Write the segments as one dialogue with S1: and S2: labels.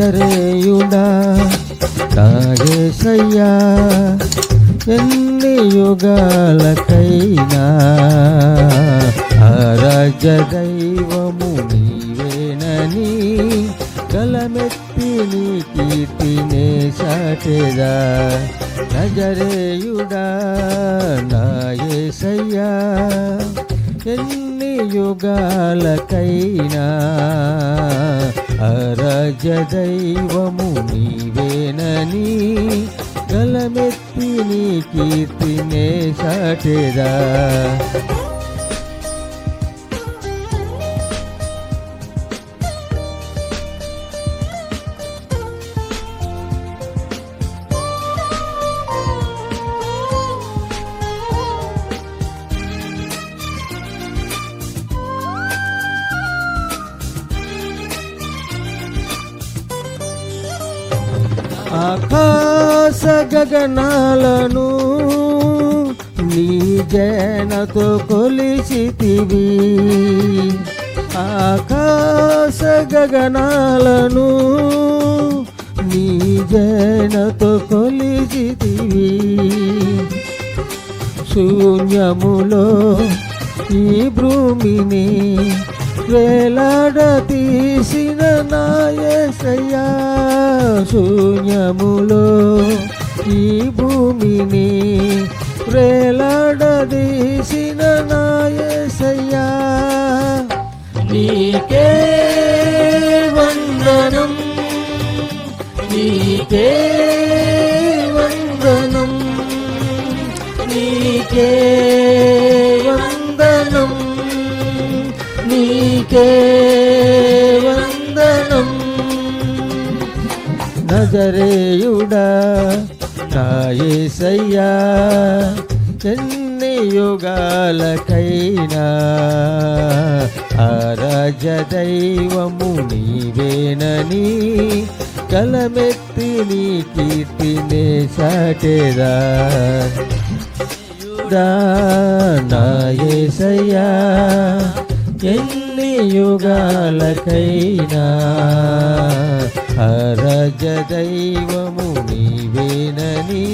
S1: నజరేయుడా నాగేశయ్యా ఎన్ని యుగాలకైనా ఆరాధ్య దైవము నీవేనని కలమెత్తి నీ కీర్తినే సాటెదా నజరేయుడా నాయసయ్యా ఎన్ని యుగాలకైనా అరజ దైవము నీవేనని గలమెత్తి నీ కీర్తినే సాటెదా. ఆకాశ గగనాలను నీ జనతో కొలిసితివి ఆకాశ గగనాలను నీ జనతో కొలిసితివి శూన్యములో ఈ భూమిని వేలాడ తీసిన నాయసయ్యా శూన్యములో ఈ భూమిని వేలాడ తీసిన నాయసయ్యా. నీకే వందనం నీకే వందనం నీకే నీకే వందనం నజరేయుడా నాయసయ్యా ఎన్ని యుగాలకైనా ఆరాజ దైవము నీవేనని కలమెత్తి నీ కీర్తినే సాటెదా. నాయసయ్యా ఎన్ని యుగాలకైనా హరజ దైవము నీవేనని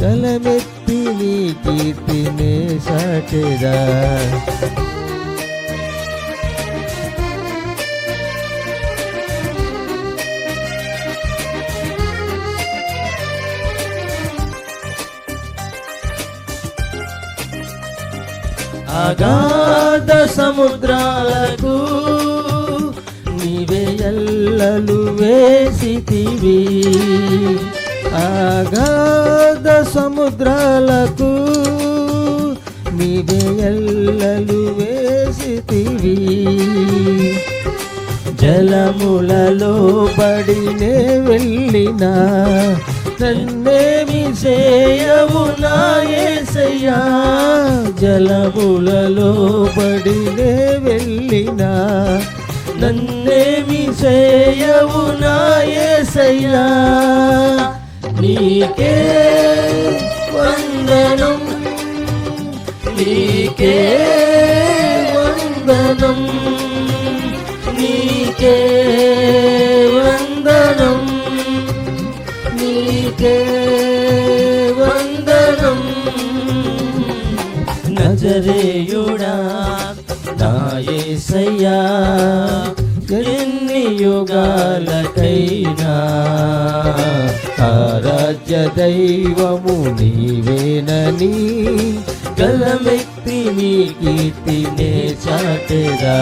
S1: కలమెత్తి నీ కీర్తినే సాటిరా అగాధ సముద్రాలకు నీవే ఎల్లలు వేసితివి. అగాధ సముద్రాలకు నీవే ఎల్లలు వేసితివి. జలములలో పడినే వెళ్ళినా నన్నేమి చేయవు నాయసయ్యా జలములలో పడినే వెళ్ళినా? నన్నేమి చేయవు నాయసయ్యా నీకే వందనం నీకే నజరేయుడా నాయసయ్యా ఎన్ని యుగాలకైనా ఆరాధ్య దైవము నీవేనని గలమెత్తి నీ కీర్తినే చాటెదా.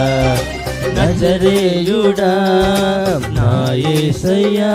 S1: నజరేయుడా నాయసయ్యా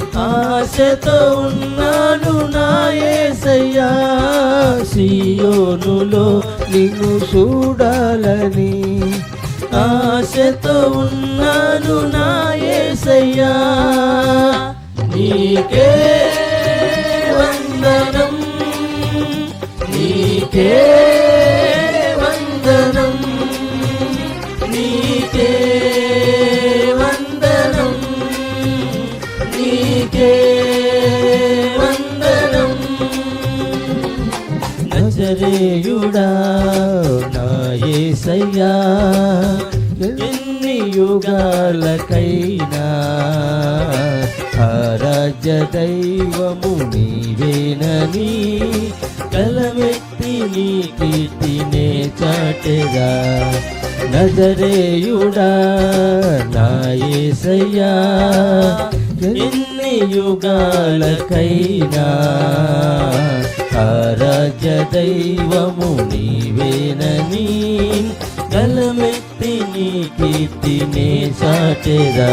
S1: ఆశతో ఉన్నాను నా యేసయ్యా సియోనులో నిన్ను చూడాలని. ఆశతో ఉన్నాను నా యేసయ్యా నీకే వందనం. నీకే వందనం. నీకే నజరేయుడా నా ఎన్ని యుగాలకైనా ఆరాధ్య దైవము నీవేనని కలమెత్తి నీ కీర్తినే చాటెగా నజరేయుడా నాయసయ్యా ఎన్ని యుగాలకైనా ఆరాధ్య దైవము నీవేనని గలమెత్తి నీ కీర్తినే చాటెదా